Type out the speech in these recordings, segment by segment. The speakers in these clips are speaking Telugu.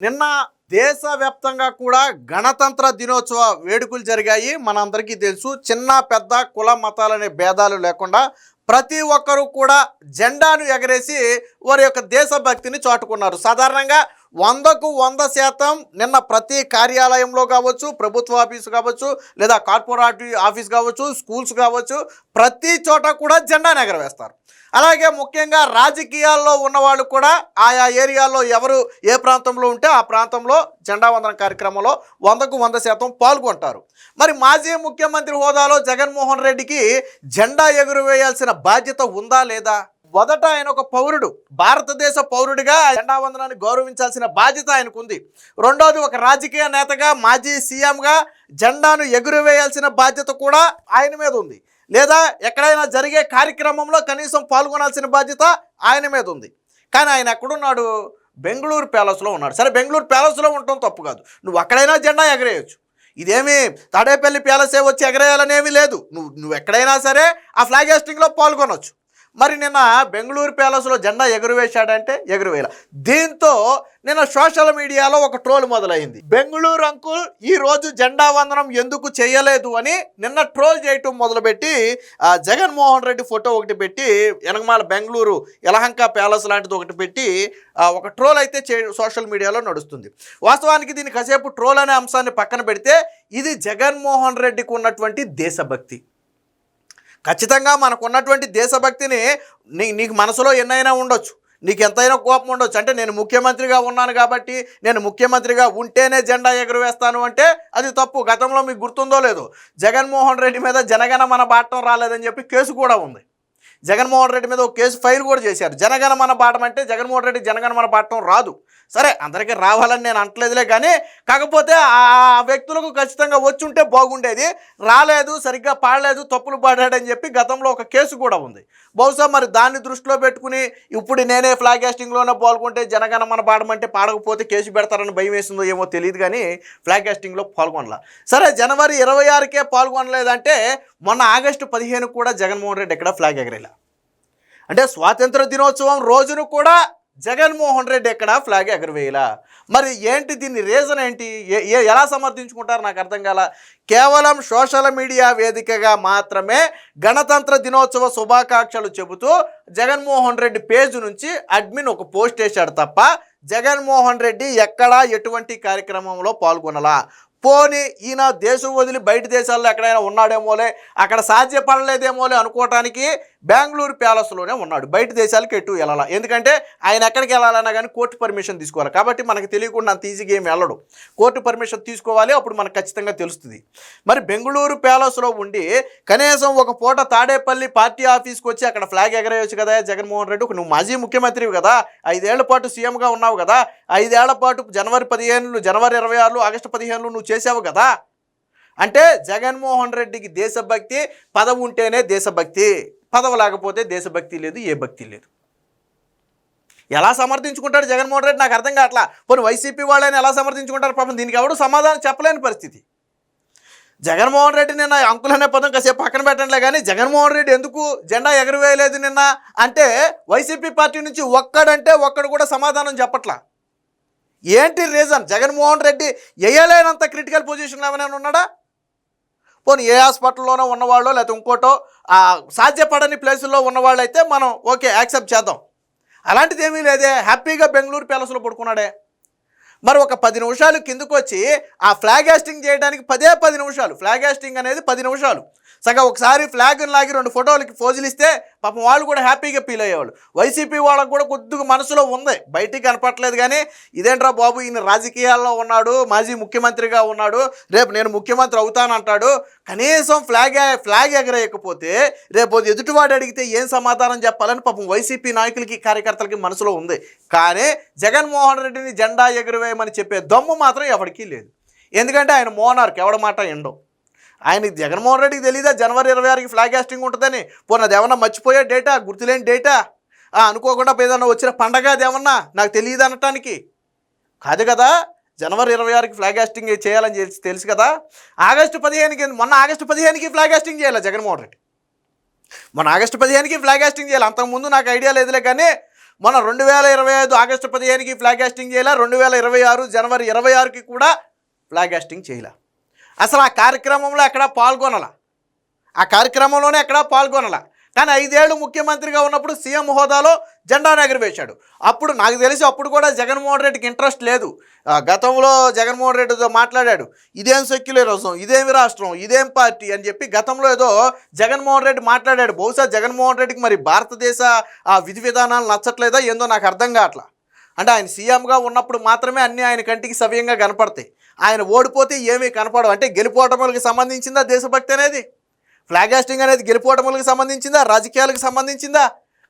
నిన్న దేశవ్యాప్తంగా కూడా గణతంత్ర దినోత్సవ వేడుకలు జరిగాయి. మనందరికీ తెలుసు చిన్న పెద్ద కుల మతాలనే భేదాలు లేకుండా ప్రతి ఒక్కరూ కూడా జెండాను ఎగరేసి వారి యొక్క దేశభక్తిని చాటుకున్నారు. సాధారణంగా వందకు వంద శాతం నిన్న ప్రతి కార్యాలయంలో కావచ్చు ప్రభుత్వ ఆఫీసు కావచ్చు లేదా కార్పొరేటివ్ ఆఫీస్ కావచ్చు స్కూల్స్ కావచ్చు ప్రతి చోట కూడా జెండాను ఎగరవేస్తారు అలాగే ముఖ్యంగా రాజకీయాల్లో ఉన్నవాళ్ళు కూడా ఆయా ఏరియాల్లో ఎవరు ఏ ప్రాంతంలో ఉంటే ఆ ప్రాంతంలో జెండా వందన కార్యక్రమంలో వందకు వంద శాతం పాల్గొంటారు. మరి మాజీ ముఖ్యమంత్రి హోదాలో జగన్మోహన్ రెడ్డికి జెండా ఎగురవేయాల్సిన బాధ్యత ఉందా లేదా? మొదట ఆయన ఒక పౌరుడు భారతదేశ పౌరుడిగా జెండా వందనాన్ని గౌరవించాల్సిన బాధ్యత ఆయనకు ఉంది రెండోది ఒక రాజకీయ నేతగా మాజీ సీఎంగా జెండాను ఎగురవేయాల్సిన బాధ్యత కూడా ఆయన మీద ఉంది. లేదా ఎక్కడైనా జరిగే కార్యక్రమంలో కనీసం పాల్గొనాల్సిన బాధ్యత ఆయన మీద ఉంది. కానీ ఆయన ఎక్కడున్నాడు? బెంగళూరు ప్యాలెస్లో ఉన్నాడు. సరే బెంగళూరు ప్యాలెస్లో ఉండటం తప్పు కాదు. నువ్వు ఎక్కడైనా జెండా ఎగరేయచ్చు. ఇదేమి తాడేపల్లి ప్యాలెసే వచ్చి ఎగరేయాలనేమి లేదు. నువ్వు నువ్వు ఎక్కడైనా సరే ఆ ఫ్లాగ్ హెస్టింగ్లో పాల్గొనవచ్చు మరి నిన్న బెంగళూరు ప్యాలెస్లో జెండా ఎగురవేశాడంటే ఎగురవేయాల దీంతో నిన్న సోషల్ మీడియాలో ఒక ట్రోల్ మొదలైంది. బెంగళూరు అంకుల్ ఈ రోజు జెండా వందనం ఎందుకు చేయలేదు అని నిన్న ట్రోల్ చేయటం మొదలుపెట్టి జగన్మోహన్ రెడ్డి ఫోటో ఒకటి పెట్టి వెనకమాల బెంగళూరు యలహంక ప్యాలెస్ లాంటిది ఒకటి పెట్టి ఒక ట్రోల్ అయితే చే సోషల్ మీడియాలో నడుస్తుంది. వాస్తవానికి దీన్ని కాసేపు ట్రోల్ అనే అంశాన్ని పక్కన పెడితే ఇది జగన్మోహన్ రెడ్డికి ఉన్నటువంటి దేశభక్తి. ఖచ్చితంగా మనకు ఉన్నటువంటి దేశభక్తిని నీ నీకు మనసులో ఎన్నైనా ఉండొచ్చు. నీకు ఎంతైనా కోపం ఉండొచ్చు. అంటే నేను ముఖ్యమంత్రిగా ఉన్నాను కాబట్టి నేను ముఖ్యమంత్రిగా ఉంటేనే జెండా ఎగురవేస్తాను అంటే అది తప్పు. గతంలో మీకు గుర్తుందో లేదు జగన్మోహన్ రెడ్డి మీద జనగణ మన బాటం రాలేదని చెప్పి కేసు కూడా ఉంది. జగన్మోహన్ రెడ్డి మీద ఒక కేసు ఫైల్ కూడా చేశారు. జనగణమన పాఠం అంటే జగన్మోహన్ రెడ్డి జనగణమన పాఠం రాదు. సరే అందరికీ రావాలని నేను అంటలేదులే కానీ కాకపోతే ఆ వ్యక్తులకు ఖచ్చితంగా వచ్చి ఉంటే బాగుండేది. రాలేదు సరిగ్గా పాడలేదు తప్పులు పాడాడని చెప్పి గతంలో ఒక కేసు కూడా ఉంది. బహుశా మరి దాన్ని దృష్టిలో పెట్టుకుని ఇప్పుడు నేనే ఫ్లాగ్ హాస్టింగ్లోనే పాల్గొంటే జనగణమన పాడమంటే పాడకపోతే కేసు పెడతారని భయం వేసిందో ఏమో తెలియదు కానీ ఫ్లాగ్ హాస్టింగ్లో పాల్గొనలా. సరే జనవరి ఇరవై ఆరుకే పాల్గొనలేదంటే మొన్న ఆగస్టు పదిహేను కూడా జగన్మోహన్ రెడ్డి ఎక్కడ ఫ్లాగ్ ఎగరేలా? అంటే స్వాతంత్ర దినోత్సవం రోజును కూడా జగన్మోహన్ రెడ్డి ఎక్కడ ఫ్లాగ్ ఎగరవేయలా? మరి ఏంటి దీని రీజన్ ఏంటి? ఏ- ఎలా సమర్థించుకుంటారు? నాకు అర్థం కాల. కేవలం సోషల్ మీడియా వేదికగా మాత్రమే గణతంత్ర దినోత్సవ శుభాకాంక్షలు చెబుతూ జగన్మోహన్ రెడ్డి పేజ్ నుంచి అడ్మిన్ ఒక పోస్ట్ వేశాడు తప్ప జగన్మోహన్ రెడ్డి ఎక్కడా ఎటువంటి కార్యక్రమంలో పాల్గొనలా? పోని ఈయన దేశం వదిలి బయట దేశాల్లో ఎక్కడైనా ఉన్నాడేమోలే అక్కడ సాధ్యపడలేదేమోలే అనుకోవటానికి బెంగళూరు ప్యాలెస్లోనే ఉన్నాడు. బయట దేశాలకు ఎటు వెళ్ళాలా? ఎందుకంటే ఆయన ఎక్కడికి వెళ్ళాలన్నా కానీ కోర్టు పర్మిషన్ తీసుకోవాలి. కాబట్టి మనకు తెలియకుండా అంత ఈజీగా ఏం వెళ్ళడు. కోర్టు పర్మిషన్ తీసుకోవాలి అప్పుడు మనకు ఖచ్చితంగా తెలుస్తుంది. మరి బెంగళూరు ప్యాలెస్లో ఉండి కనీసం ఒక పూట తాడేపల్లి పార్టీ ఆఫీస్కి వచ్చి అక్కడ ఫ్లాగ్ ఎగరేయచ్చు కదా జగన్మోహన్ రెడ్డి నువ్వు మాజీ ముఖ్యమంత్రివి కదా. ఐదేళ్ళ పాటు సీఎంగా ఉన్నావు కదా. ఐదేళ్ళ పాటు జనవరి పదిహేను జనవరి ఇరవై ఆరులో ఆగస్టు పదిహేనులో నువ్వు చేసావు కదా. అంటే జగన్మోహన్ రెడ్డికి దేశభక్తి పదవి ఉంటేనే దేశభక్తి. పదవి లేకపోతే దేశభక్తి లేదు ఏ భక్తి లేదు. ఎలా సమర్థించుకుంటాడు జగన్మోహన్ రెడ్డి? నాకు అర్థం కావట్లా. పోనీ వైసీపీ వాళ్ళని ఎలా సమర్థించుకుంటారు? పాపం దీనికి ఎవడు సమాధానం చెప్పలేని పరిస్థితి. జగన్మోహన్ రెడ్డి నిన్న అంకుల్ అనే పదం కాసేపు పక్కన పెట్టండిలే కానీ జగన్మోహన్ రెడ్డి ఎందుకు జెండా ఎగరవేయలేదు నిన్న? అంటే వైసీపీ పార్టీ నుంచి ఒక్కడంటే ఒక్కడు కూడా సమాధానం చెప్పట్లా. ఏంటి రీజన్? జగన్మోహన్ రెడ్డి వేయలేనంత క్రిటికల్ పొజిషన్లో ఏమైనా ఉన్నాడా? పోనీ ఏ హాస్పిటల్లోనో ఉన్నవాళ్ళో లేకపోతే ఇంకోటో సాధ్యపడని ప్లేసుల్లో ఉన్నవాళ్ళైతే మనం ఓకే యాక్సెప్ట్ చేద్దాం. అలాంటిది ఏమీ లేదే. హ్యాపీగా బెంగళూరు ప్యాలెస్లో పడుకున్నాడే. మరి ఒక పది నిమిషాలు కిందకు వచ్చి ఆ ఫ్లాగ్ హాస్టింగ్ చేయడానికి పదే పది నిమిషాలు. ఫ్లాగ్ హాస్టింగ్ అనేది పది నిమిషాలు. సగం ఒకసారి ఫ్లాగ్ లాగి రెండు ఫోటోలకి ఫోజులు ఇస్తే పాపం వాళ్ళు కూడా హ్యాపీగా ఫీల్ అయ్యేవాళ్ళు. వైసీపీ వాళ్ళకు కూడా కొద్దిగా మనసులో ఉంది. బయటికి కనపట్లేదు కానీ ఇదేంట్రా బాబు ఈయన రాజకీయాల్లో ఉన్నాడు మాజీ ముఖ్యమంత్రిగా ఉన్నాడు రేపు నేను ముఖ్యమంత్రి అవుతానంటాడు కనీసం ఫ్లాగ్ ఫ్లాగ్ ఎగరేయకపోతే రేపు ఎదుటివాడు అడిగితే ఏం సమాధానం చెప్పాలని పాపం వైసీపీ నాయకులకి కార్యకర్తలకి మనసులో ఉంది. కానీ జగన్మోహన్ రెడ్డిని జెండా ఎగురవేయమని చెప్పే దమ్ము మాత్రం ఎవరికీ లేదు. ఎందుకంటే ఆయన మోనార్క్ ఎవడ మాట ఎండో. ఆయనకి జగన్మోహన్ రెడ్డికి తెలియదా జనవరి ఇరవై ఆరుకి ఫ్లాగ్ హాస్టింగ్ ఉంటుందని. పోనీ అది మర్చిపోయే డేటా గుర్తులేని డేటా అనుకోకుండా ఏదన్నా వచ్చిన పండగ అది ఏమన్నా? నాకు తెలియదు అనటానికి. కాదు కదా జనవరి ఇరవై ఆరుకి ఫ్లాగ్ హాస్టింగ్ చేయాలని తెలుసు కదా? ఆగస్టు పదిహేనుకి మొన్న ఆగస్టు పదిహేనుకి ఫ్లాగ్ హాస్టింగ్ చేయాలి జగన్మోహన్ రెడ్డి? మన ఆగస్టు పదిహేనుకి ఫ్లాగ్ హాస్టింగ్ చేయాలి? అంతకుముందు నాకు ఐడియా లేదులే కానీ మన రెండు వేల ఇరవై ఐదు ఆగస్టు పదిహేనుకి ఫ్లాగ్ హాస్టింగ్ చేయాల? రెండు వేల ఇరవై ఆరు జనవరి ఇరవై ఆరుకి కూడా ఫ్లాగ్ హాస్టింగ్ చేయాలి? అసలు ఆ కార్యక్రమంలో ఎక్కడా పాల్గొనాల. ఆ కార్యక్రమంలోనే ఎక్కడా పాల్గొనాల. కానీ ఐదేళ్ళు ముఖ్యమంత్రిగా ఉన్నప్పుడు సీఎం హోదాలో జెండా ఎగరవేశాడు అప్పుడు నాకు తెలిసి అప్పుడు కూడా జగన్మోహన్ రెడ్డికి ఇంట్రెస్ట్ లేదు. గతంలో జగన్మోహన్ రెడ్డితో మాట్లాడాడు. ఇదేం సెక్యులరిజం ఇదేమి రాష్ట్రం ఇదేం పార్టీ అని చెప్పి గతంలో ఏదో జగన్మోహన్ రెడ్డి మాట్లాడాడు. బహుశా జగన్మోహన్ రెడ్డికి మరి భారతదేశ ఆ విధి విధానాలు నచ్చట్లేదా ఏందో నాకు అర్థం కావట్లా. అంటే ఆయన సీఎంగా ఉన్నప్పుడు మాత్రమే అన్నీ ఆయన కంటికి సవ్యంగా కనపడతాయి. ఆయన ఓడిపోతే ఏమీ కనపడవు. అంటే గెలుపోటములకు సంబంధించిందా దేశభక్తి అనేది? ఫ్లాగ్ హాస్టింగ్ అనేది గెలుపోటములకు సంబంధించిందా? రాజకీయాలకు సంబంధించిందా?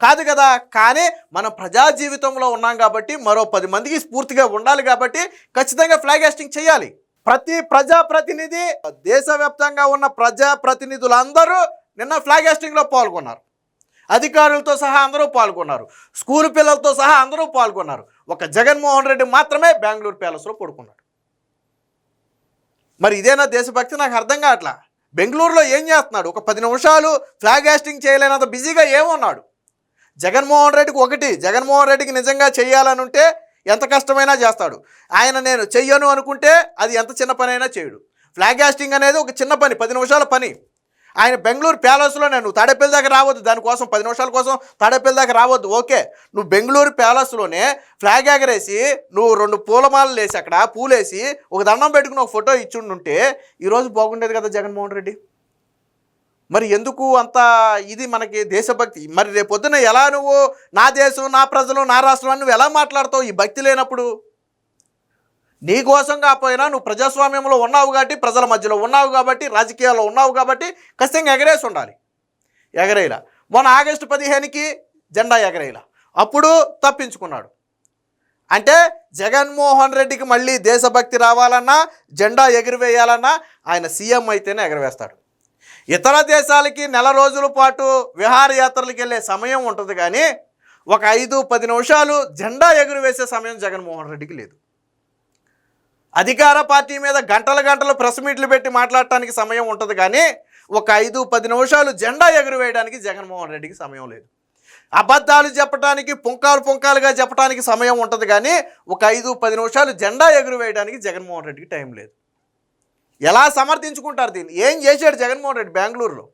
కాదు కదా. కానీ మనం ప్రజా జీవితంలో ఉన్నాం కాబట్టి మరో పది మందికి స్ఫూర్తిగా ఉండాలి కాబట్టి ఖచ్చితంగా ఫ్లాగ్ హాస్టింగ్ చేయాలి. ప్రతి ప్రజాప్రతినిధి దేశవ్యాప్తంగా ఉన్న ప్రజాప్రతినిధులందరూ నిన్న ఫ్లాగ్ హాస్టింగ్లో పాల్గొన్నారు. అధికారులతో సహా అందరూ పాల్గొన్నారు. స్కూల్ పిల్లలతో సహా అందరూ పాల్గొన్నారు. ఒక జగన్మోహన్ రెడ్డి మాత్రమే బెంగళూరు ప్యాలెస్లో పడుకున్నాడు. మరి ఇదేనా దేశభక్తి? నాకు అర్థం కావట్లా. బెంగళూరులో ఏం చేస్తున్నాడు? ఒక పది నిమిషాలు ఫ్లాగ్ హాస్టింగ్ చేయలేనంత బిజీగా ఏమున్నాడు? జగన్మోహన్ రెడ్డికి ఒకటి జగన్మోహన్ రెడ్డికి నిజంగా చేయాలని ఉంటే ఎంత కష్టమైనా చేస్తాడు. ఆయన నేను చెయ్యను అనుకుంటే అది ఎంత చిన్న పనైనా చేయడు. ఫ్లాగ్ హాస్టింగ్ అనేది ఒక చిన్న పని పది నిమిషాల పని. ఆయన బెంగళూరు ప్యాలెస్లో నేను తాడేపల్లి దాకా రావద్దు దానికోసం పది నిమిషాల కోసం తాడేపల్లి దాకా రావద్దు. ఓకే నువ్వు బెంగళూరు ప్యాలెస్లోనే ఫ్లాగ్ ఎగరేసి నువ్వు రెండు పూలమాలలు వేసి అక్కడ పూలేసి ఒక దండం పెట్టుకుని ఒక ఫోటో ఇచ్చిండుంటే ఈరోజు బాగుండేది కదా జగన్మోహన్ రెడ్డి? మరి ఎందుకు అంత ఇది మనకి దేశభక్తి? మరి రేపొద్దున ఎలా నువ్వు నా దేశం నా ప్రజలు నా రాష్ట్రం అని నువ్వు ఎలా మాట్లాడతావు ఈ భక్తి లేనప్పుడు? నీకోసం కాకపోయినా నువ్వు ప్రజాస్వామ్యంలో ఉన్నావు కాబట్టి ప్రజల మధ్యలో ఉన్నావు కాబట్టి రాజకీయాల్లో ఉన్నావు కాబట్టి ఖచ్చితంగా ఎగరేసి ఉండాలి. ఎగరేలా మొన్న ఆగస్టు పదిహేనుకి జెండా ఎగరేలా అప్పుడు తప్పించుకున్నాడు. అంటే జగన్మోహన్ రెడ్డికి మళ్ళీ దేశభక్తి రావాలన్నా జెండా ఎగిరివేయాలన్నా ఆయన సీఎం అయితేనే ఎగరవేస్తాడు. ఇతర దేశాలకి నెల రోజుల పాటు విహారయాత్రలకు వెళ్ళే సమయం ఉంటుంది కానీ ఒక ఐదు పది నిమిషాలు జెండా ఎగురవేసే సమయం జగన్మోహన్ రెడ్డికి లేదు. అధికార పార్టీ మీద గంటల గంటలు ప్రెస్ మీట్లు పెట్టి మాట్లాడటానికి సమయం ఉంటుంది కానీ ఒక ఐదు పది నిమిషాలు జెండా ఎగురవేయడానికి జగన్మోహన్ రెడ్డికి సమయం లేదు. అబద్ధాలు చెప్పడానికి పుంకాలు పుంకాలుగా చెప్పడానికి సమయం ఉంటుంది కానీ ఒక ఐదు పది నిమిషాలు జెండా ఎగురవేయడానికి జగన్మోహన్ రెడ్డికి టైం లేదు. ఎలా సమర్థించుకుంటారు దీన్ని? ఏం చేశాడు జగన్మోహన్ రెడ్డి బెంగళూరులో?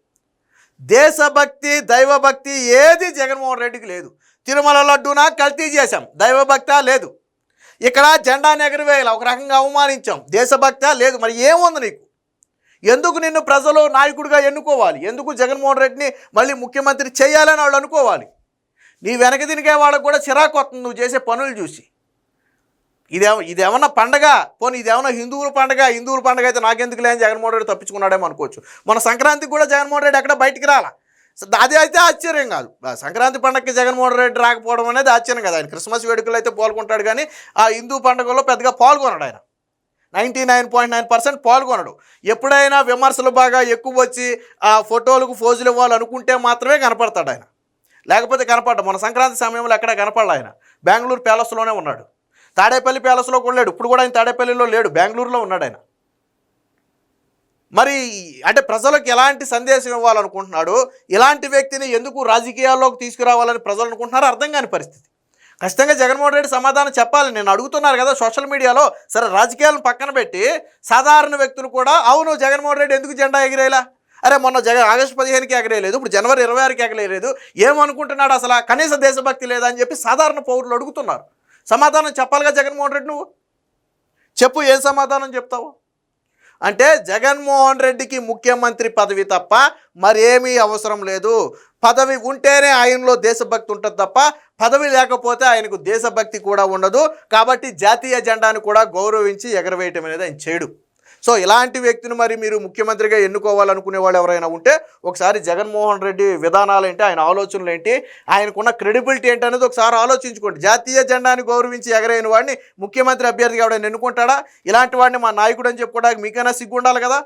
దేశభక్తి దైవభక్తి ఏది జగన్మోహన్ రెడ్డికి లేదు. తిరుమల లడ్డూనా కల్తీ చేశాం. దైవభక్త లేదు. ఇక్కడ జెండాను ఎగరవేయాలి ఒక రకంగా అవమానించాం. దేశభక్త లేదు. మరి ఏముంది నీకు? ఎందుకు నిన్ను ప్రజలు నాయకుడిగా ఎన్నుకోవాలి? ఎందుకు జగన్మోహన్ రెడ్డిని మళ్ళీ ముఖ్యమంత్రి చేయాలని వాళ్ళు అనుకోవాలి? నీ వెనక తినిగే వాళ్ళకు కూడా చిరాకు వస్తుంది. నువ్వు చేసే పనులు చూసి. ఇదే ఇదేమన్నా పండగ? పోనీ ఇదేమన్నా హిందువుల పండగ? హిందువుల పండగ అయితే నాకెందుకు లేని జగన్మోహన్ రెడ్డి తప్పించుకున్నాడేమో అనుకోవచ్చు. మన సంక్రాంతికి కూడా జగన్మోహన్ రెడ్డి ఎక్కడ బయటికి రాలా? అది అయితే ఆశ్చర్యం కాదు. సంక్రాంతి పండగకి జగన్మోహన్ రెడ్డి రాకపోవడం అనేది ఆశ్చర్యం కాదు. ఆయన క్రిస్మస్ వేడుకలు అయితే పాల్గొంటాడు కానీ ఆ హిందూ పండుగలో పెద్దగా పాల్గొనడు ఆయన. Ninety nine point nine percent పాల్గొనడు. ఎప్పుడైనా విమర్శలు బాగా ఎక్కువ వచ్చి ఆ ఫోటోలకు ఫోజులు ఇవ్వాలనుకుంటే మాత్రమే కనపడతాడు ఆయన. లేకపోతే కనపడ్డ. మన సంక్రాంతి సమయంలో ఎక్కడ కనపడలే ఆయన. బెంగళూరు ప్యాలెస్లోనే ఉన్నాడు. తాడేపల్లి ప్యాలెస్లో కూడా లేడు. ఇప్పుడు కూడా ఆయన తాడేపల్లిలో లేడు. బెంగళూరులో ఉన్నాడు ఆయన. మరి అంటే ప్రజలకు ఎలాంటి సందేశం ఇవ్వాలనుకుంటున్నాడు? ఇలాంటి వ్యక్తిని ఎందుకు రాజకీయాల్లోకి తీసుకురావాలని ప్రజలు అనుకుంటున్నారో అర్థం కాని పరిస్థితి. ఖచ్చితంగా జగన్మోహన్ రెడ్డి సమాధానం చెప్పాలి. నేను అడుగుతున్నారు కదా సోషల్ మీడియాలో సరే రాజకీయాలను పక్కన పెట్టి సాధారణ వ్యక్తులు కూడా అవును జగన్మోహన్ రెడ్డి ఎందుకు జెండా ఎగిరేలా? అరే మొన్న జగన్ ఆగస్టు పదిహేనుకి ఎగరేయలేదు ఇప్పుడు జనవరి ఇరవై ఆరుకి ఎగరేయలేదు ఏమనుకుంటున్నాడు అసలు? కనీస దేశభక్తి లేదా అని చెప్పి సాధారణ పౌరులు అడుగుతున్నారు. సమాధానం చెప్పాలిగా జగన్మోహన్ రెడ్డి నువ్వు? చెప్పు ఏం సమాధానం చెప్తావు? అంటే జగన్మోహన్ రెడ్డికి ముఖ్యమంత్రి పదవి తప్ప మరేమీ అవసరం లేదు. పదవి ఉంటేనే ఆయనలో దేశభక్తి ఉంటుంది తప్ప పదవి లేకపోతే ఆయనకు దేశభక్తి కూడా ఉండదు. కాబట్టి జాతీయ జెండాను కూడా గౌరవించి ఎగరవేయటం అనేది ఆయన చేయడు సో ఇలాంటి వ్యక్తిని మరి మీరు ముఖ్యమంత్రిగా ఎన్నుకోవాలనుకునే వాళ్ళు ఎవరైనా ఉంటే ఒకసారి జగన్మోహన్ రెడ్డి విధానాలు ఏంటి ఆయన ఆలోచనలు ఏంటి ఆయనకున్న క్రెడిబిలిటీ ఏంటి అనేది ఒకసారి ఆలోచించుకోండి. జాతీయ జెండాని గౌరవించి ఎగరైన వాడిని ముఖ్యమంత్రి అభ్యర్థిగా ఎవడైనా ఎన్నుకుంటాడా? ఇలాంటి వాడిని మా నాయకుడు అని చెప్పుకోవడానికి మీకైనా సిగ్గు ఉండాలి కదా?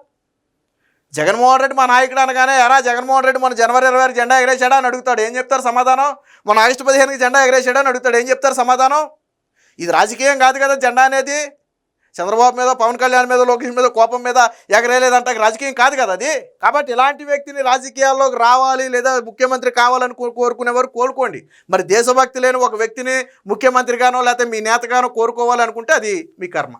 జగన్మోహన్ రెడ్డి మా నాయకుడు అనగానే ఎరా జగన్మోహన్ రెడ్డి మన జనవరి ఇరవై ఆరు జెండా ఎగరేశాడా? అని అడుగుతాడు. ఏం చెప్తారు సమాధానం? మన ఆగస్టు పదిహేనుకి జెండా ఎగరేశాడా అని అడుగుతాడు. ఏం చెప్తారు సమాధానం? ఇది రాజకీయం కాదు కదా జెండా అనేది. చంద్రబాబు మీద పవన్ కళ్యాణ్ మీద లోకేష్ మీద కోపం మీద ఎగరేలేదంటే. రాజకీయం కాదు కదా అది? కాబట్టి ఇలాంటి వ్యక్తిని రాజకీయాల్లోకి రావాలి లేదా ముఖ్యమంత్రి కావాలని కో- కోరుకునేవారు కోరుకోండి మరి దేశభక్తి లేని ఒక వ్యక్తిని ముఖ్యమంత్రిగానో లేకపోతే మీ నేతగానో కోరుకోవాలనుకుంటే అది మీ కర్మ.